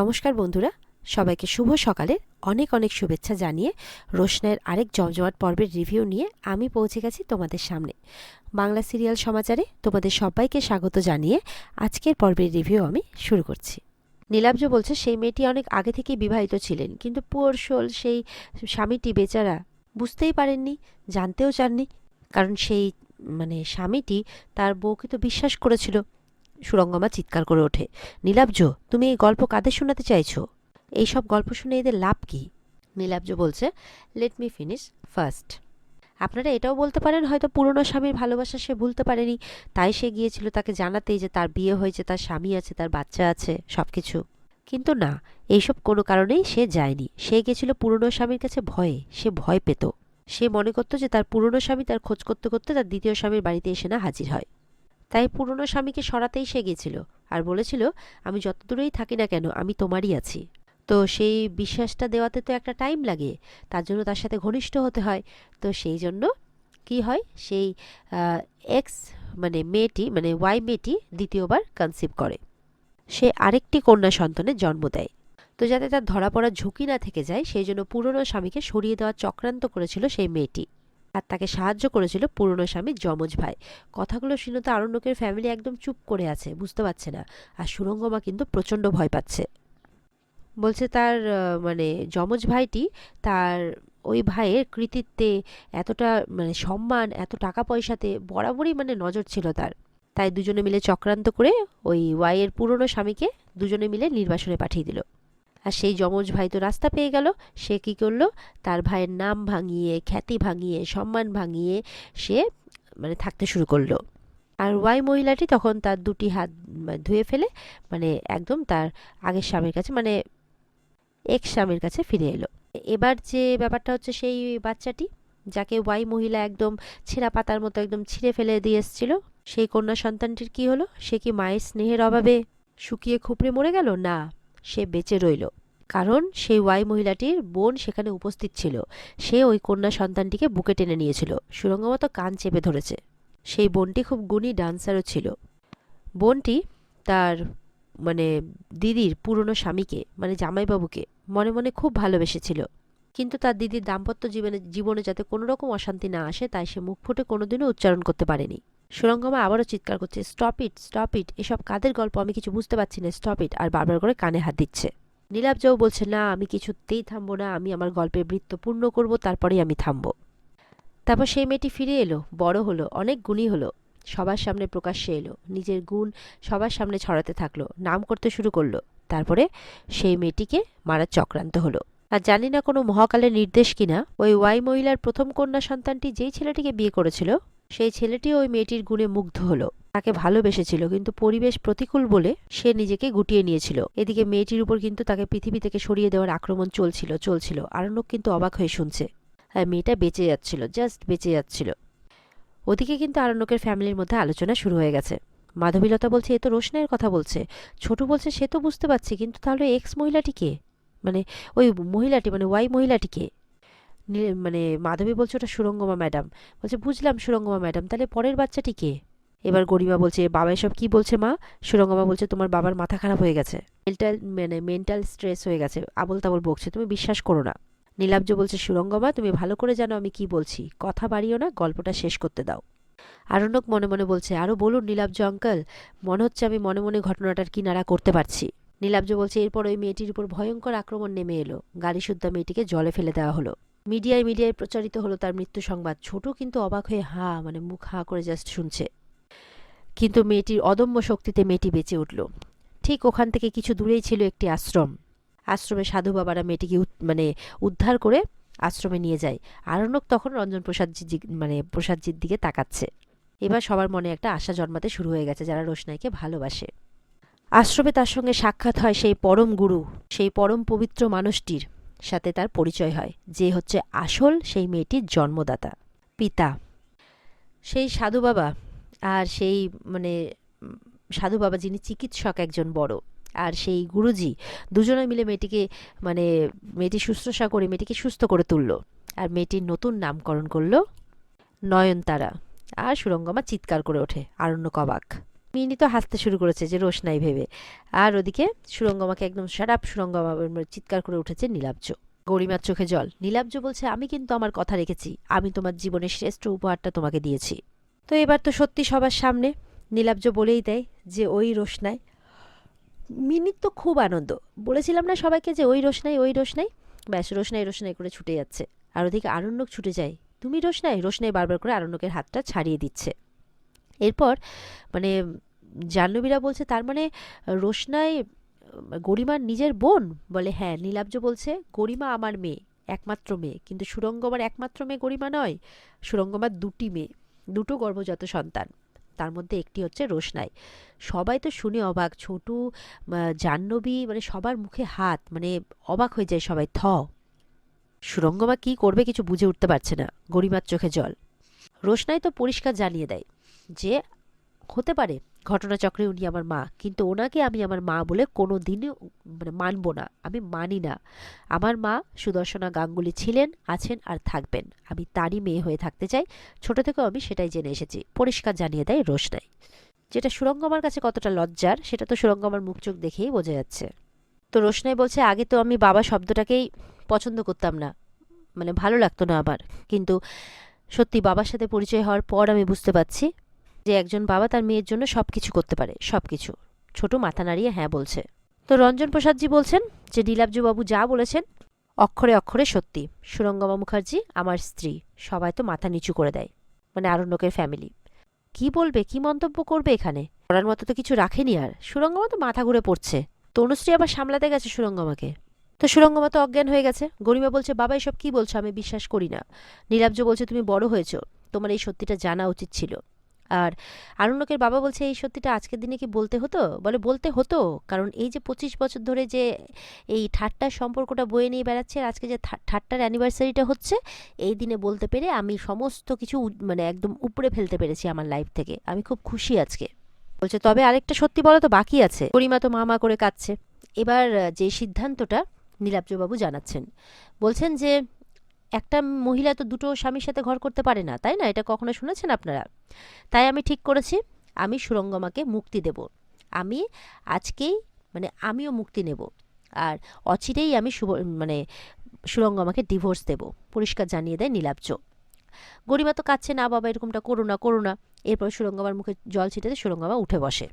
নমস্কার বন্ধুরা, সবাইকে শুভ সকালের অনেক অনেক শুভেচ্ছা জানিয়ে রোশনের আরেক জমজমাট পর্বের রিভিউ নিয়ে আমি পৌঁছে গেছি তোমাদের সামনে। বাংলা সিরিয়াল সমাচারে তোমাদের সবাইকে স্বাগত জানিয়ে আজকের পর্বের রিভিউ আমি শুরু করছি। নীলাব্জ বলছে, সেই মেয়েটি অনেক আগে থেকেই বিবাহিত ছিলেন, কিন্তু পুয়োর শোল সেই স্বামীটি বেচারা বুঝতেই পারেননি, জানতেও চাননি, কারণ সেই মানে স্বামীটি তার বউকে তো বিশ্বাস করেছিল। সুরঙ্গমা চিৎকার করে ওঠে। নীলাব্জ, তুমি এই গল্প কাদের শোনাতে চাইছো? এইসব গল্প শুনে এদের লাভ কি? নীলাব্জ বলছে লেট মি ফিনিশ ফার্স্ট আপনারা এটাও বলতে পারেন, হয়তো পুরনো স্বামীর ভালোবাসা সে ভুলতে পারেনি। তাই সে গিয়েছিল তাকে জানাতেই যে তার বিয়ে হয়েছে, তার স্বামী আছে, তার বাচ্চা আছে সব কিছু কিন্তু না, এইসব কোনো কারণেই সে যায়নি। সে গেছিল পুরনো স্বামীর কাছে ভয়ে, সে ভয় পেত। সে মনে করতো যে তার পুরনো স্বামী তার খোঁজ করতে করতে তার দ্বিতীয় স্বামীর বাড়িতে এসে না হাজির হয়। তাই পুরনো স্বামীকে সরাতেই সে গেছিল আর বলেছিল, আমি যত দূরেই থাকি না কেন, আমি তোমারই আছি। তো সেই বিশ্বাসটা দেওয়াতে তো একটা টাইম লাগে, তার জন্য তার সাথে ঘনিষ্ঠ হতে হয়। তো সেই জন্য কি হয়, সেই এক্স মানে মেয়েটি মানে ওয়াই মেয়েটি দ্বিতীয়বার কনসিভ করে। সে আরেকটি কন্যা সন্তানের জন্ম দেয়। তো যাতে তার ধরা পড়ার ঝুঁকি না থেকে যায়, সেই জন্য পুরনো স্বামীকে সরিয়ে দেওয়ার চক্রান্ত করেছিল সেই মেয়েটি। আর তাকে সাহায্য করেছিল পুরনো স্বামীর যমজ ভাই। কথাগুলো শুনে তো আরণ্যকের ফ্যামিলি একদম চুপ করে আছে, বুঝতে পারছে না। আর সুরঙ্গমা কিন্তু প্রচণ্ড ভয় পাচ্ছে। বলছে তার মানে যমজ ভাইটি তার ওই ভাইয়ের কৃতিত্বে এতটা মানে সম্মান, এত টাকা পয়সাতে বরাবরই মানে নজর ছিল তার। তাই দুজনে মিলে চক্রান্ত করে ওই ওয়াইয়ের পুরনো স্বামীকে দুজনে মিলে নির্বাসনে পাঠিয়ে দিল। আর সেই যমজ ভাই তো রাস্তা পেয়ে গেল। সে কি করল? তার ভাইয়ের নাম ভাঙিয়ে, খ্যাতি ভাঙিয়ে, সম্মান ভাঙিয়ে সে মানে থাকতে শুরু করল। আর ওয়াই মহিলাটি তখন তার দুটি হাত ধুয়ে ফেলে মানে একদম তার আগের স্বামীর কাছে মানে এক স্বামীর কাছে ফিরে এলো। এবার যে ব্যাপারটা হচ্ছে সেই বাচ্চাটি, যাকে ওয়াই মহিলা একদম ছেঁড়া পাতার মতো একদম ছিঁড়ে ফেলে দিয়ে এসেছিল, সেই কন্যা সন্তানটির কি হলো? সে কি মায়ের স্নেহের অভাবে শুকিয়ে খুপড়ে মরে গেল? না। সে বেঁচে রইল। কারণ সেই ওয়াই মহিলাটির বোন সেখানে উপস্থিত ছিল। সে ওই কন্যা সন্তানটিকে বুকে টেনে নিয়েছিল। সুরঙ্গমা তো কান চেপে ধরেছে। সেই বোনটি খুব গুণী ডান্সারও ছিল। বোনটি তার মানে দিদির পুরনো স্বামীকে মানে জামাইবাবুকে মনে মনে খুব ভালোবেসেছিল। কিন্তু তার দিদির দাম্পত্য জীবনে জীবনে যাতে কোনো রকম অশান্তি না আসে, তাই সে মুখ ফুটে কোনোদিনও উচ্চারণ করতে পারেনি। সুরঙ্গমা আবারও চিৎকার করছে স্টপ ইট স্টপ ইট এসব কাদের গল্প আমি কিছু বুঝতে পারছি না স্টপ ইট আর বারবার করে কানে হাত দিচ্ছে। নীলাব্জাও বলছে, না, আমি কিছুতেই থামবো না, আমি আমার গল্পের বৃত্ত পূর্ণ করব, তারপরেই আমি থামবো। তারপর সেই মেয়েটি ফিরে এলো, বড় হলো, অনেক গুণী হলো। সবার সামনে প্রকাশ্যে এলো, নিজের গুণ সবার সামনে ছড়াতে থাকল, নাম করতে শুরু করল। তারপরে সেই মেয়েটিকে মারার চক্রান্ত হলো। আর জানি না কোনো মহাকালের নির্দেশ কিনা, ওই ওয়াই মহিলার প্রথম কন্যা সন্তানটি যেই ছেলেটিকে বিয়ে করেছিল সেই ছেলেটি ওই মেয়েটির গুণে মুগ্ধ হলো। তাকে ভালোবেসেছিল, কিন্তু পরিবেশ প্রতিকূল বলে সে নিজেকে গুটিয়ে নিয়েছিল। এদিকে মেয়েটির উপর কিন্তু তাকে পৃথিবী থেকে সরিয়ে দেওয়ার আক্রমণ চলছিল চলছিল। আরণ্যক কিন্তু অবাক হয়ে শুনছে। আর মেয়েটা বেঁচে যাচ্ছিল, জাস্ট বেঁচে যাচ্ছিল। ওদিকে কিন্তু আরণ্যকের ফ্যামিলির মধ্যে আলোচনা শুরু হয়ে গেছে। মাধবীলতা বলছে, এ তো রোশনের কথা বলছে। ছোট বলছে, সে তো বুঝতে পারছি, কিন্তু তাহলে এক্স মহিলাটিকে মানে ওই মহিলাটি মানে ওয়াই মহিলাটিকে মানে মাধবী বলছে ওটা সুরঙ্গমা ম্যাডাম। বলছে, বুঝলাম সুরঙ্গমা ম্যাডাম, তাহলে পরের বাচ্চাটি কে? এবার গরিমা বলছে, বাবা এসব কি বলছে মা? সুরঙ্গমা বলছে, তোমার বাবার মাথা খারাপ হয়ে গেছে। মেন্টাল মানে মেন্টাল স্ট্রেস হয়ে গেছে। আবল তাবল বকছে, তুমি বিশ্বাস করো না। নীলাব্জ বলছে, সুরঙ্গমা, তুমি ভালো করে জানো আমি কি বলছি। কথা বাড়িও না, গল্পটা শেষ করতে দাও। আরণ্যক মনে মনে বলছে আরও বলুন নীলাব্জ আঙ্কাল, মনে হচ্ছে আমি মনে মনে ঘটনাটার কিনারা করতে পারছি। নীলাব্জ বলছে, এরপর ওই মেয়েটির উপর ভয়ঙ্কর আক্রমণ নেমে এলো। গাড়ি শুদ্ধা মেয়েটিকে জলে ফেলে দেওয়া হলো। মিডিয়ায় মিডিয়ায় প্রচারিত হলো তার মৃত্যু সংবাদ। ছোট কিন্তু অবাক হয়ে হা মানে মুখ হা করে জাস্ট শুনছে। কিন্তু মেয়েটির অদম্য শক্তিতে মেয়েটি বেঁচে উঠল। ঠিক ওখান থেকে কিছু দূরেই ছিল একটি আশ্রম। আশ্রমে সাধু বাবারা মেয়েটিকে মানে উদ্ধার করে আশ্রমে নিয়ে যায়। আরণ্যক তখন রঞ্জন প্রসাদজি মানে প্রসাদজির দিকে তাকাচ্ছে। এবার সবার মনে একটা আশা জন্মাতে শুরু হয়ে গেছে যারা রোশনাইকে ভালোবাসে। আশ্রমে তার সঙ্গে সাক্ষাৎ হয় সেই পরম গুরু, সেই পরম পবিত্র মানুষটির। সাথে তার পরিচয় হয়, যে হচ্ছে আসল সেই মেয়েটির জন্মদাতা। পিতা। সেই সাধু বাবা আর সেই মানে সাধু বাবা যিনি চিকিৎসক একজন বড় আর সেই গুরুজি দুজনে মিলে মেয়েটিকে মানে মেয়েটি শুশ্রূষা করে মেয়েটিকে সুস্থ করে তুলল আর মেয়েটির নতুন নামকরণ করল নয়নতারা। আর সুরঙ্গমা চিৎকার করে ওঠে আরণ্য কবাক মিনি তো হাসতে শুরু করেছে যে রোশনাই ভেবে। আর ওদিকে সুরঙ্গমাকে একদম সারাপ সুরঙ্গমা চিৎকার করে উঠেছে নীলাব্জ। গরিমার চোখে জল। নীলাব্জ বলছে, আমি কিন্তু আমার কথা রেখেছি। আমি তোমার জীবনের শ্রেষ্ঠ উপহারটা তোমাকে দিয়েছি। তো এবার তো সত্যি সবার সামনে নীলাব্জ বলেই দেয় যে ওই রোশনাই মিনির তো খুব আনন্দ। বলেছিলাম না সবাইকে যে ওই রোশনাই ওই রোশনাই ব্যাস রোশনাই রোশনাই করে ছুটে যাচ্ছে। আর ওদিকে আরণ্যক ছুটে যায়। তুমি রোশনাই রোশনাই বারবার করে আরণ্যকের হাতটা ছাড়িয়ে দিচ্ছে। এরপর মানে জাহ্নবীরা বলছে, তার মানে রোশনাই গরিমার নিজের বোন? বলে হ্যাঁ নীলাব্জ বলছে, গরিমা আমার মেয়ে, একমাত্র মেয়ে। কিন্তু সুরঙ্গমার একমাত্র মেয়ে গরিমা নয়, সুরঙ্গমার দুটি মেয়ে, দুটো গর্ভজাত সন্তান। তার মধ্যে একটি হচ্ছে রোশনাই। সবাই তো শুনে অবাক, ছোটু জাহ্নবী মানে সবার মুখে হাত মানে অবাক হয়ে যায় সবাই, থ। সুরঙ্গমা কি করবে কিছু বুঝে উঠতে পারছে না, গরিমার চোখে জল। রোশনাই তো পরিষ্কার জানিয়ে দেয় যে হতে পারে ঘটনাচক্রে উনি আমার মা, কিন্তু ওনাকে আমি আমার মা বলে কোনো দিনই মানে মানব না, আমি মানি না। আমার মা সুদর্শনা গাঙ্গুলি ছিলেন, আছেন আর থাকবেন। আমি তারই মেয়ে হয়ে থাকতে চাই। ছোট থেকেও আমি সেটাই জেনে এসেছি। পরিষ্কার জানিয়ে দেয় রোশনাই। যেটা সুরঙ্গমার কাছে কতটা লজ্জার, সেটা তো সুরঙ্গমার মুখ চোখ দেখেই বোঝা যাচ্ছে। তো রোশনাই বলছে, আগে তো আমি বাবা শব্দটাকেই পছন্দ করতাম না। মানে ভালো লাগতো না আমার। কিন্তু সত্যি বাবার সাথে পরিচয় হওয়ার পর আমি বুঝতে পারছি যে একজন বাবা তার মেয়ের জন্য সব কিছু করতে পারে সব কিছু ছোট মাথা নাড়িয়ে হ্যাঁ বলছে। তো রঞ্জন প্রসাদজি বলছেন যে, নীলাব্জবাবু যা বলেছেন, অক্ষরে অক্ষরে সত্যি। সুরঙ্গমা মুখার্জি আমার স্ত্রী, সবাই তো মাথা নিচু করে দেয় মানে আরণ্যকের ফ্যামিলি কি বলবে? কি মন্তব্য করবে এখানে? করার মতো তো কিছু রাখেনি আর। সুরঙ্গমা তো মাথা ঘুরে পড়ছে। তনুশ্রী আবার সামলাতে গেছে সুরঙ্গমাকে। তো সুরঙ্গমা তো অজ্ঞান হয়ে গেছে। গরিমা বলছে, বাবা, এসব কি বলছো? আমি বিশ্বাস করি না। নীলাব্জ বলছে, তুমি বড় হয়েছো। তোমার এই সত্যিটা জানা উচিত ছিল। আর আরণ্যকের বাবা বলছে, এই সত্যিটা আজকের দিনে কি বলতে হতো? বলে, বলতে হতো। কারণ এই যে পঁচিশ বছর ধরে যে এই ঠাট্টার সম্পর্কটা বয়ে নিয়ে বেড়াচ্ছে আর আজকে যে ঠাট্টার অ্যানিভার্সারিটা হচ্ছে, এই দিনে বলতে পেরে আমি সমস্ত কিছু মানে একদম উপরে ফেলতে পেরেছি আমার লাইফ থেকে। আমি খুব খুশি আজকে। বলছে, তবে আরেকটা সত্যি বলা তো, বাকি আছে? গরিমা তো মা মা করে কাঁদছে। এবার যে সিদ্ধান্তটা নীলাব্জবাবু জানাচ্ছেন। বলছেন যে একটা মহিলা তো দুটো স্বামীর সাথে ঘর করতে পারে না, তাই না? এটা কখনো শুনেছেন আপনারা? তাই আমি ঠিক করেছি। আমি সুরঙ্গমাকে মুক্তি দেব। আমি আজকেই মানে আমিও মুক্তি নেব। আর অচিরেই আমি শুভ মানে সুরঙ্গমাকে ডিভোর্স দেব। পরিষ্কার জানিয়ে দেয় নীলাব্জ। গরিমা তো কাচ্ছে না বাবা, এরকমটা করো না করো না। এরপর সুরঙ্গমার মুখে জল ছিটাতে সুরঙ্গমা উঠে বসে।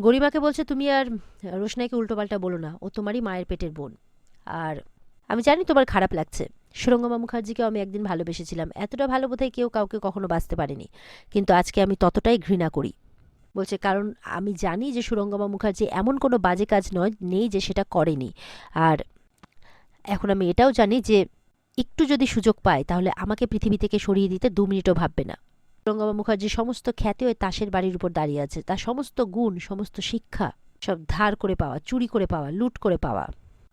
গরিমাকে বলছে, তুমি আর রোশনাইকে উল্টোপাল্টা বলো না। ও তোমারই মায়ের পেটের বোন। আর আমি জানি তোমার খারাপ লাগছে। সুরঙ্গমা মুখার্জিকেও আমি একদিন ভালোবেসেছিলাম। এতটা ভালো বোধহয় কেউ কাউকে কখনো বাঁচতে পারেনি। কিন্তু আজকে আমি ততটাই ঘৃণা করি। বলছে, কারণ আমি জানি যে সুরঙ্গমা মুখার্জি এমন কোনো বাজে কাজ নয়, নেই যে সেটা করেনি। আর এখন আমি এটাও জানি যে একটু যদি সুযোগ পায়, তাহলে আমাকে পৃথিবী থেকে সরিয়ে দিতে দু মিনিটও ভাববে না। সুরঙ্গমা মুখার্জি সমস্ত খ্যাতি ওই তাসের বাড়ির উপর দাঁড়িয়ে আছে। তার সমস্ত গুণ, সমস্ত শিক্ষা সব ধার করে পাওয়া, চুরি করে পাওয়া, লুট করে পাওয়া।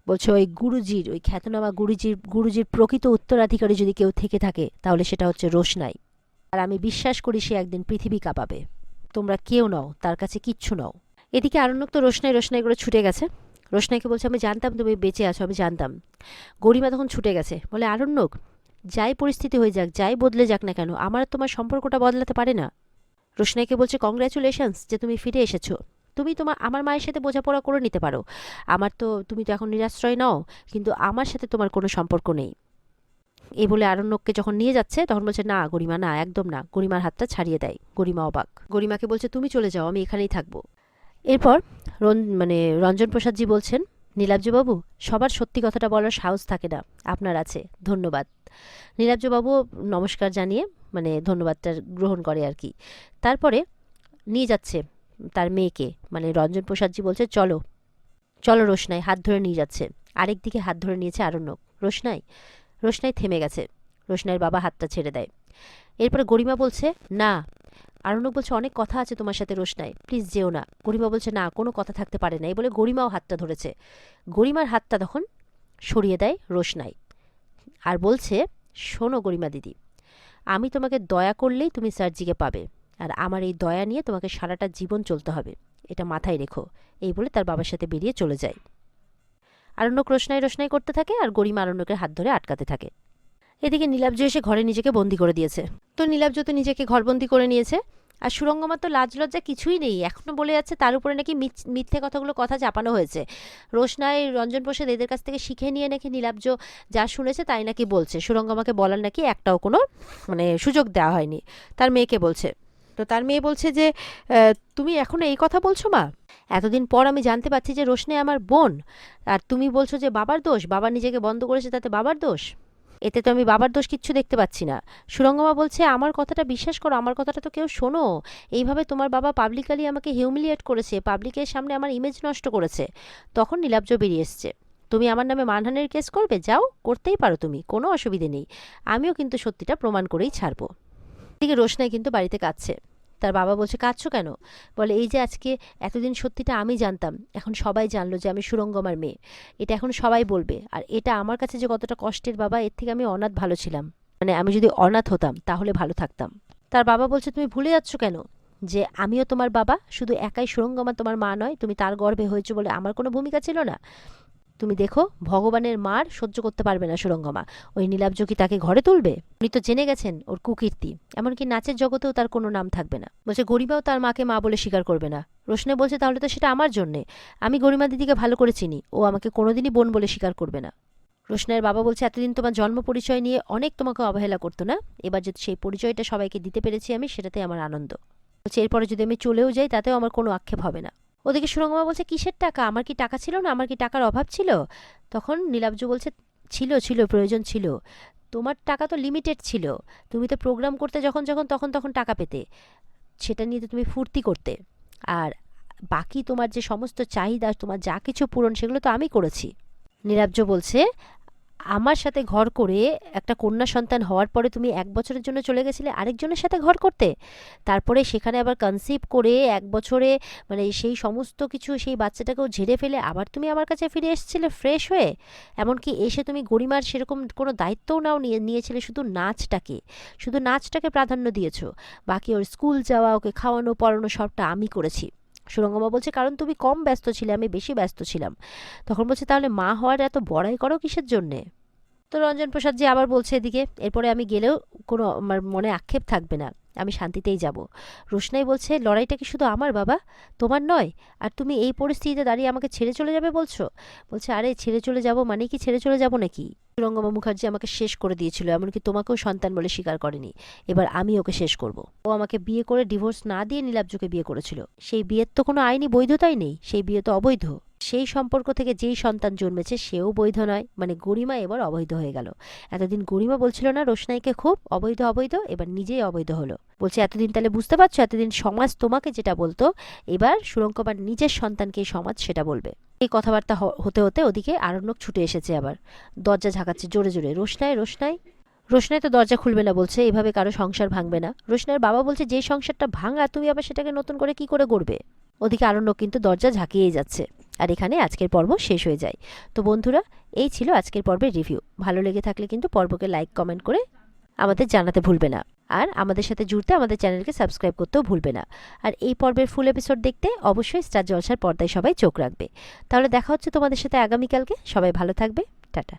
বলছে, ওই গুরুজির, ওই খ্যাতনামা গুরুজির গুরুজির প্রকৃত উত্তরাধিকারী যদি কেউ থেকে থাকে, তাহলে সেটা হচ্ছে রোশনাই। আর আমি বিশ্বাস করি সে একদিন পৃথিবী কাঁপাবে। তোমরা কেউ নও, তার কাছে কিচ্ছু নও। এদিকে আরণ্যক তো রোশনাই রোশনাই করে ছুটে গেছে। রোশনাইকে বলছে, আমি জানতাম তুমি বেঁচে আছো, আমি জানতাম। গরিমা তখন ছুটে গেছে। বলে, আরণ্যক, যাই পরিস্থিতি হয়ে যাক, যাই বদলে যাক না কেন, আমার তোমার সম্পর্কটা বদলাতে পারে না? রোশনাইকে বলছে কংগ্রাচুলেশনস যে তুমি ফিরে এসেছ। তুমি তোমার, আমার মায়ের সাথে বোঝাপড়া করে নিতে পারো। আমার তো, তুমি তো এখন নিরাশ্রয় নাও, কিন্তু আমার সাথে তোমার কোনো সম্পর্ক নেই। এই বলে আরণ্যককে যখন নিয়ে যাচ্ছে, তখন বলছে, না, গরিমা, না, একদম না। গরিমার হাতটা ছাড়িয়ে দেয়। গরিমা অবাক। গরিমাকে বলছে, তুমি চলে যাও, আমি এখানেই থাকব। এরপর রন মানে রঞ্জন প্রসাদজি বলছেন নীলাব্জবাবু সবার সত্যি কথাটা বলার সাহস থাকে না। আপনার আছে। ধন্যবাদ। নীলাব্জবাবু নমস্কার জানিয়ে মানে ধন্যবাদটা গ্রহণ করে আর কি। তারপরে নিয়ে যাচ্ছে তার মেয়েকে মানে রঞ্জন প্রসাদজি বলছে, চলো চলো রোশনাই, হাত ধরে নিয়ে যাচ্ছে। আরেক দিকে হাত ধরে নিয়েছে আরণ্যক, রোশনাই রোশনাই থেমে গেছে। রোশনাইয়ের বাবা হাতটা ছেড়ে দেয়। এরপরে গরিমা বলছে, না। আরণ্যক বলছে, অনেক কথা আছে তোমার সাথে রোশনাই, প্লিজ যেও না। গরিমা বলছে, না, কোনো কথা থাকতে পারে না। এই বলে গরিমাও হাতটা ধরেছে। গরিমার হাতটা তখন সরিয়ে দেয় রোশনাই আর বলছে, শোনো গরিমা দিদি, আমি তোমাকে দয়া করলেই তুমি স্যারজিকে পাবে। আর আমার এই দয়া নিয়ে তোমাকে সারাটা জীবন চলতে হবে। এটা মাথায় রেখো। এই বলে তার বাবার সাথে বেরিয়ে চলে যায়। আরণ্যক রোশনাই রোশনাই করতে থাকে আর গরিমা আরণ্যকের হাত ধরে আটকাতে থাকে। এদিকে নীলাব্জ এসে ঘরে নিজেকে বন্দি করে দিয়েছে। তো নীলাব্জ তো নিজেকে ঘরবন্দি করে নিয়েছে। আর সুরঙ্গমার তো লাজ লজ্জা কিছুই নেই। এখনও বলে যাচ্ছে তার উপরে নাকি মিথ- মিথ্যে কথাগুলো কথা চাপানো হয়েছে। রোশনাই রঞ্জন প্রসাদ এদের কাছ থেকে শিখে নিয়ে নাকি নীলাব্জ যা শুনেছে তাই নাকি বলছে। সুরঙ্গমাকে বলার নাকি একটাও কোনো মানে সুযোগ দেওয়া হয়নি। তার মেয়েকে বলছে তো তার মেয়ে বলছে যে তুমি এখন এই কথা বলছো মা? এতদিন পর আমি জানতে পারছি যে রোশনে আমার বোন। আর তুমি বলছো যে বাবার দোষ, বাবা নিজেকে বন্ধ করেছে তাতে বাবার দোষ? এতে তো আমি বাবার দোষ কিচ্ছু দেখতে পাচ্ছি না। সুরঙ্গমা বলছে, আমার কথাটা বিশ্বাস করো, আমার কথাটা তো কেউ শোনো। এইভাবে তোমার বাবা পাবলিকালি আমাকে হিউমিলিয়েট করেছে পাবলিকের সামনে আমার ইমেজ নষ্ট করেছে। তখন নীলাব্জ বেরিয়ে এসছে। তুমি আমার নামে মানহানের কেস করবে? যাও, করতেই পারো তুমি, কোনো অসুবিধে নেই। আমিও কিন্তু সত্যিটা প্রমাণ করেই ছাড়বো। এদিকে রোশনাই কিন্তু বাড়িতে কাঁদছে। তার বাবা বলছে, কাঁদছো কেন? বলে, এই যে আজকে এতদিন সত্যিটা আমি জানতাম, এখন সবাই জানলো যে আমি সুরঙ্গমার মেয়ে। এটা এখন সবাই বলবে। আর এটা আমার কাছে যে কতটা কষ্টের বাবা, এর থেকে আমি অনাথ ভালো ছিলাম। মানে আমি যদি অনাথ হতাম, তাহলে ভালো থাকতাম। তার বাবা বলছে, তুমি ভুলে যাচ্ছ কেন? যে আমিও তোমার বাবা, শুধু একাই সুরঙ্গমা তোমার মা নয়, তুমি তার গর্ভে হয়েছো বলে আমার কোনো ভূমিকা ছিল না? তুমি দেখো, ভগবানের মার সহ্য করতে পারবে না সুরঙ্গমা। ওই নীলাব্জ কি তাকে ঘরে তুলবে? উনি তো জেনে গেছেন ওর কুকীর্তি। এমনকি নাচের জগতেও তার কোনো নাম থাকবে না। বলছে, গরিমাও তার মাকে মা বলে স্বীকার করবে না। রোশনে বলছে, তাহলে তো সেটা আমার জন্যে। আমি গরিমা দিদিকে ভালো করে চিনি। ও আমাকে কোনোদিনই বোন বলে স্বীকার করবে না। রোশনের বাবা বলছে, এতদিন তোমার জন্ম পরিচয় নিয়ে অনেক তোমাকে অবহেলা করতো না? এবার যদি সেই পরিচয়টা সবাইকে দিতে পেরেছি আমি সেটাতে আমার আনন্দ। বলছে, এরপরে যদি আমি চলেও যাই, তাতেও আমার কোনো আক্ষেপ হবে না। ওদিকে সুরঙ্গমা বলছে, কিসের টাকা? আমার কি টাকা ছিল না? আমার কি টাকার অভাব ছিল? তখন নীলাব্জ বলছে, ছিল ছিল, প্রয়োজন ছিল। তোমার টাকা তো লিমিটেড ছিল। তুমি তো প্রোগ্রাম করতে যখন যখন, তখন তখন টাকা পেতে। সেটা নিয়ে তো তুমি ফুর্তি করতে। আর বাকি তোমার যে সমস্ত চাহিদা, তোমার যা কিছু পূরণ, সেগুলো তো আমি করেছি। নীলাব্জ বলছে আমার সাথে ঘর করে একটা কন্যা সন্তান হওয়ার পরে তুমি এক বছরের জন্য চলে গেছিলে আরেকজনের সাথে ঘর করতে? তারপরে সেখানে আবার কনসিভ করে এক বছরে মানে সেই সমস্ত কিছু সেই বাচ্চাটাকেও ঝেড়ে ফেলে আবার তুমি আমার কাছে ফিরে এসেছিলে ফ্রেশ হয়ে? এমনকি এসে তুমি গরিমার সেরকম কোনো দায়িত্বও নাও নিয়ে, নিয়েছিলে, শুধু নাচটাকে। শুধু নাচটাকে প্রাধান্য দিয়েছ। বাকি ওর স্কুল যাওয়া, ওকে খাওয়ানো, পড়ানো সবটা আমি করেছি। সুরঙ্গমা বলছে, কারণ তুমি কম ব্যস্ত ছিলে, আমি বেশি ব্যস্ত ছিলাম। তখন বলছে, তাহলে মা হওয়ার এত বড়াই করো কিসের জন্যে? তো রঞ্জন প্রসাদ যে আবার বলছে এদিকে, এরপরে আমি গেলেও কোনো আমার মনে আক্ষেপ থাকবে না। আমি শান্তিতেই যাব। রোশনাই বলছে, লড়াইটা কি শুধু আমার, বাবা? তোমার নয়? আর তুমি এই পরিস্থিতিতে দাঁড়িয়ে আমাকে ছেড়ে চলে যাবে বলছো? বলছে, আরে, ছেড়ে চলে যাব মানে কি? ছেড়ে চলে যাব নাকি? রঙ্গমা মুখার্জি আমাকে শেষ করে দিয়েছিল, এমনকি তোমাকেও সন্তান বলে স্বীকার করেনি। এবার আমি ওকে শেষ করব। ও আমাকে বিয়ে করে ডিভোর্স না দিয়ে নীলাব্জকে বিয়ে করেছিল। সেই বিয়ের তো কোনো আইনি বৈধতাই নেই। সেই বিয়ে তো অবৈধ। সেই সম্পর্ক থেকে যেই সন্তান জন্মেছে সেও বৈধ নয়। মানে গরিমা এবার অবৈধ হয়ে গেল। এতদিন গরিমা বলছিল না রোশনাইকে খুব অবৈধ অবৈধ, এবার নিজেই অবৈধ হলো। বলছে, এতদিন তাহলে বুঝতে পারছ? এতদিন সমাজ তোমাকে যেটা বলতো, এবার সুরঙ্কবার নিজের সন্তানকে সমাজ সেটা বলবে। এই কথাবার্তা হতে হতে ওদিকে আরণ্যক ছুটে এসেছে আবার। দরজা ঝাঁকাচ্ছে জোরে জোরে, রোশনাই রোশনাই? রোশনাই তো দরজা খুলবে না, বলছে, এভাবে কারও সংসার ভাঙবে না। রোশনাইয়ের বাবা বলছে যে সংসারটা ভাঙা, তুমি আবার সেটাকে নতুন করে কি করে গড়বে? ওদিকে আরণ্যক কিন্তু দরজা ঝাঁকিয়েই যাচ্ছে। আর এখানে আজকের পর্ব শেষ হয়ে যায়। তো বন্ধুরা, এই ছিল আজকের পর্বের রিভিউ ভালো লেগে থাকলে কিন্তু পর্বকে লাইক কমেন্ট করে আমাদের জানাতে ভুলবে না। আর আমাদের সাথে জুড়তে আমাদের চ্যানেলকে সাবস্ক্রাইব করতেও ভুলবে না। আর এই পর্বের ফুল এপিসোড দেখতে অবশ্যই স্টার জলসার পর্দায় সবাই চোখ রাখবে। তাহলে দেখা হচ্ছে তোমাদের সাথে আগামীকালকে। সবাই ভালো থাকবে। টাটা।